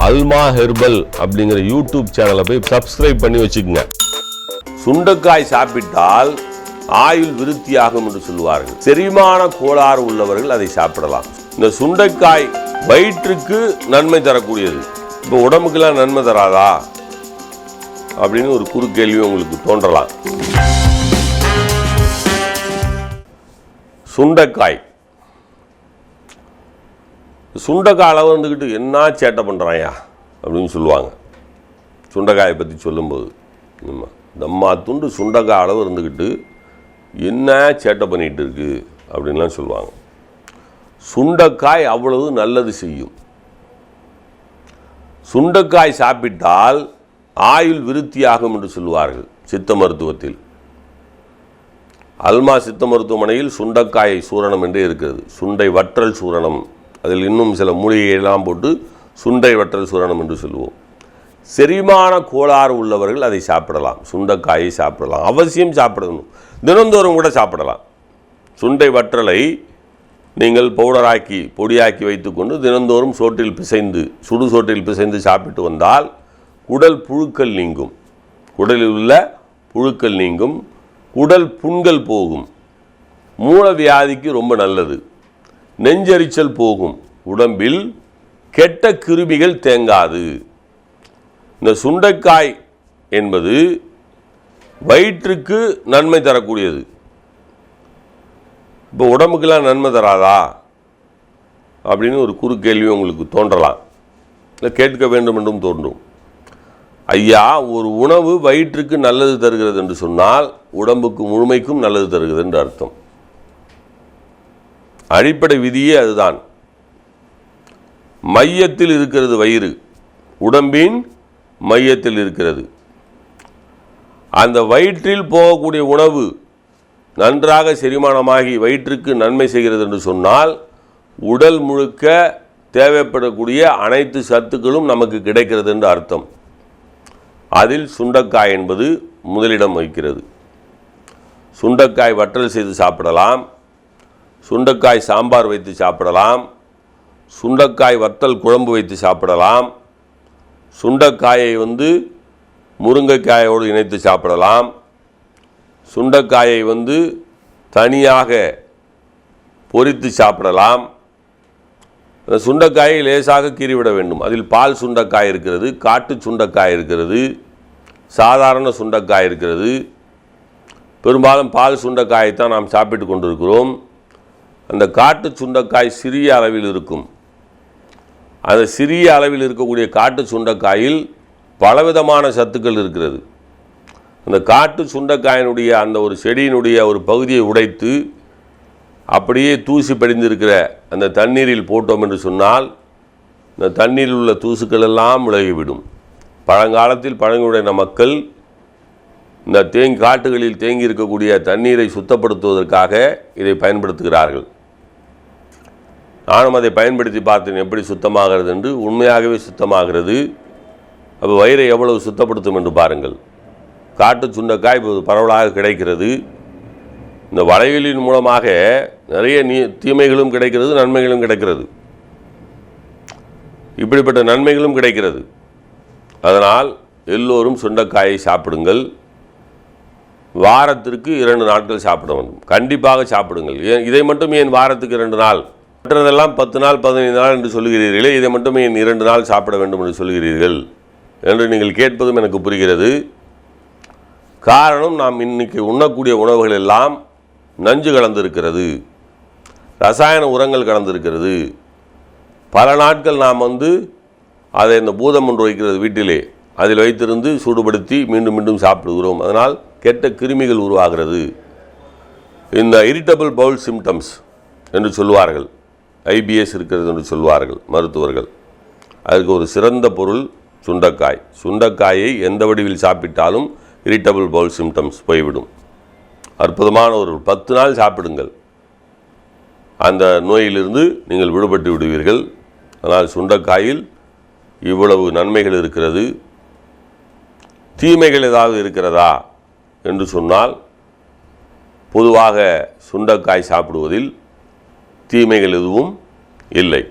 அல்மா herbal அப்படிங்கிற YouTube சேனலை போய் சப்ஸ்கிரைப் பண்ணி வச்சுக்கோங்க. சுண்டக்காய் சாப்பிட்டால் ஆயுள் விருத்தியாகும் என்று சொல்லுவார்கள். செரிமான கோளாறு உள்ளவர்கள் அதை சாப்பிடலாம். இந்த சுண்டைக்காய் வயிற்றுக்கு நன்மை தரக்கூடியது. இப்போ உடம்புக்கெல்லாம் நன்மை தராதா? அப்படின்னு ஒரு குறுக்கேள்வி உங்களுக்கு தோன்றலாம். சுண்டைக்காய். சுண்டக்காய் அளவு வந்துக்கிட்டு என்ன சேட்டை பண்ணுறாயா அப்படின்னு சொல்லுவாங்க. சுண்டக்காயை பற்றி சொல்லும்போது நம்ம தம்மா துண்டு சுண்டக்காய் அளவு இருந்துக்கிட்டு என்ன சேட்டை பண்ணிகிட்டு இருக்கு? அப்படின்லாம் சொல்லுவாங்க. சுண்டக்காய் அவ்வளவு நல்லது செய்யும். சுண்டக்காய் சாப்பிட்டால் ஆயுள் விருத்தியாகும் என்று சொல்லுவார்கள் சித்த மருத்துவத்தில். அல்மா சித்த மருத்துவமனையில் சுண்டக்காயை சூரணம் என்றே இருக்கிறது. சுண்டை வற்றல் சூரணம். அதில் இன்னும் சில மூலிகையெல்லாம் போட்டு சுண்டை வற்றல் சூரணம் என்று சொல்லுவோம். செரிமான கோளாறு உள்ளவர்கள் அதை சாப்பிடலாம். சுண்டைக்காயை சாப்பிடலாம். அவசியம் சாப்பிடணும். தினந்தோறும் கூட சாப்பிடலாம். சுண்டை வற்றலை நீங்கள் பவுடராக்கி பொடியாக்கி வைத்துக்கொண்டு தினந்தோறும் சோற்றில் பிசைந்து சுடு சோற்றில் பிசைந்து சாப்பிட்டு வந்தால் குடல் புழுக்கள் நீங்கும். குடலில் உள்ள புழுக்கள் நீங்கும். குடல் புண்கள் போகும். மூல வியாதிக்கு ரொம்ப நல்லது. நெஞ்சரிச்சல் போகும். உடம்பில் கெட்ட கிருமிகள் தேங்காது. இந்த சுண்டைக்காய் என்பது வயிற்றுக்கு நன்மை தரக்கூடியது. இப்போ உடம்புக்கெல்லாம் நன்மை தராதா? அப்படின்னு ஒரு குறு கேள்வி உங்களுக்கு தோன்றலாம். இல்லை கேட்க வேண்டும் என்றும் தோன்றும். ஐயா ஒரு உணவு வயிற்றுக்கு நல்லது தருகிறது என்று சொன்னால் உடம்புக்கு முழுமைக்கும் நல்லது தருகிறது என்று அர்த்தம். அடிப்படை விதியே அதுதான். மையத்தில் இருக்கிறது வயிறு உடம்பின் மையத்தில் இருக்கிறது. அந்த வயிற்றில் போகக்கூடிய உணவு நன்றாக செரிமானமாகி வயிற்றுக்கு நன்மை செய்கிறது என்று சொன்னால் உடல் முழுக்க தேவைப்படக்கூடிய அனைத்து சத்துக்களும் நமக்கு கிடைக்கிறது என்று அர்த்தம். அதில் சுண்டக்காய் என்பது முதலிடம் வகிக்கிறது. சுண்டக்காய் வற்றல் செய்து சாப்பிடலாம். சுண்டைக்காய் சாம்பார் வைத்து சாப்பிடலாம். சுண்டைக்காய் வத்தல் குழம்பு வைத்து சாப்பிடலாம். சுண்டைக்காயை வந்து முருங்கைக்காயோடு இணைத்து சாப்பிடலாம். சுண்டைக்காயை வந்து தனியாக பொரித்து சாப்பிடலாம். சுண்டக்காயை சுண்டைக்காயை லேசாக கீறிவிட வேண்டும். அதில் பால் சுண்டைக்காய் இருக்கிறது காட்டு சுண்டைக்காய் இருக்கிறது சாதாரண சுண்டைக்காய் இருக்கிறது. பெரும்பாலும் பால் சுண்டைக்காயைத்தான் நாம் சாப்பிட்டு கொண்டிருக்கிறோம். அந்த காட்டு சுண்டைக்காய் சிறிய அளவில் இருக்கும். அந்த சிறிய அளவில் இருக்கக்கூடிய காட்டு சுண்டைக்காயில் பலவிதமான சத்துக்கள் இருக்கிறது. அந்த காட்டு சுண்டைக்காயினுடைய அந்த ஒரு செடியினுடைய ஒரு பகுதியை உடைத்து அப்படியே தூசி படிந்திருக்கிற அந்த தண்ணீரில் போட்டோம் என்று சொன்னால் இந்த தண்ணீரில் உள்ள தூசுக்கள் எல்லாம் விலகிவிடும். பழங்காலத்தில் பழங்குடியின மக்கள் இந்த தேங்கி காட்டுகளில் தேங்கி இருக்கக்கூடிய தண்ணீரை சுத்தப்படுத்துவதற்காக இதை பயன்படுத்துகிறார்கள். நானும் அதை பயன்படுத்தி பார்த்தேன் எப்படி சுத்தமாகிறது என்று. உண்மையாகவே சுத்தமாகிறது. அப்போ வயிறை எவ்வளவு சுத்தப்படுத்தும் என்று பாருங்கள். காட்டு சுண்டைக்காய் இப்போது பரவலாக கிடைக்கிறது. இந்த வளையலின் மூலமாக நிறைய நீ தீமைகளும் கிடைக்கிறது நன்மைகளும் கிடைக்கிறது. இப்படிப்பட்ட நன்மைகளும் கிடைக்கிறது. அதனால் எல்லோரும் சுண்டைக்காயை சாப்பிடுங்கள். வாரத்திற்கு இரண்டு நாட்கள் சாப்பிட வேண்டும். கண்டிப்பாக சாப்பிடுங்கள். ஏன் இதை மட்டும் ஏன் வாரத்துக்கு இரண்டு நாள்? மற்றதெல்லாம் பத்து நாள் பதினைந்து நாள் என்று சொல்கிறீர்களே இதை மட்டும் ஏன் இரண்டு நாள் சாப்பிட வேண்டும் என்று சொல்கிறீர்கள் என்று நீங்கள் கேட்பதும் எனக்கு புரிகிறது. காரணம் நாம் இன்னைக்கு உண்ணக்கூடிய உணவுகள் எல்லாம் நஞ்சு கலந்திருக்கிறது. ரசாயன உரங்கள் கலந்திருக்கிறது. பல நாட்கள் நாம் வந்து அதை இந்த பூதம் ஒன்று வைக்கிறது வீட்டிலே. அதில் வைத்திருந்து சூடுபடுத்தி மீண்டும் மீண்டும் சாப்பிடுகிறோம். அதனால் கெட்ட கிருமிகள் உருவாகிறது. இந்த இரிட்டபிள் பவுல் சிம்டம்ஸ் என்று சொல்லுவார்கள். ஐபிஎஸ் இருக்கிறது என்று சொல்வார்கள் மருத்துவர்கள். அதற்கு ஒரு சிறந்த பொருள் சுண்டக்காய். சுண்டக்காயை எந்த வடிவில் சாப்பிட்டாலும் இரிட்டபிள் பவுல் சிம்டம்ஸ் போய்விடும். அற்புதமான ஒரு பத்து நாள் சாப்பிடுங்கள். அந்த நோயிலிருந்து நீங்கள் விடுபட்டு விடுவீர்கள். ஆனால் சுண்டக்காயில் இவ்வளவு நன்மைகள் இருக்கிறது. தீமைகள் ஏதாவது இருக்கிறதா? என்று சொன்னால் பொதுவாக சுண்டக்காய் சாப்பிடுவதில் தீமைகள் எதுவும் இல்லை.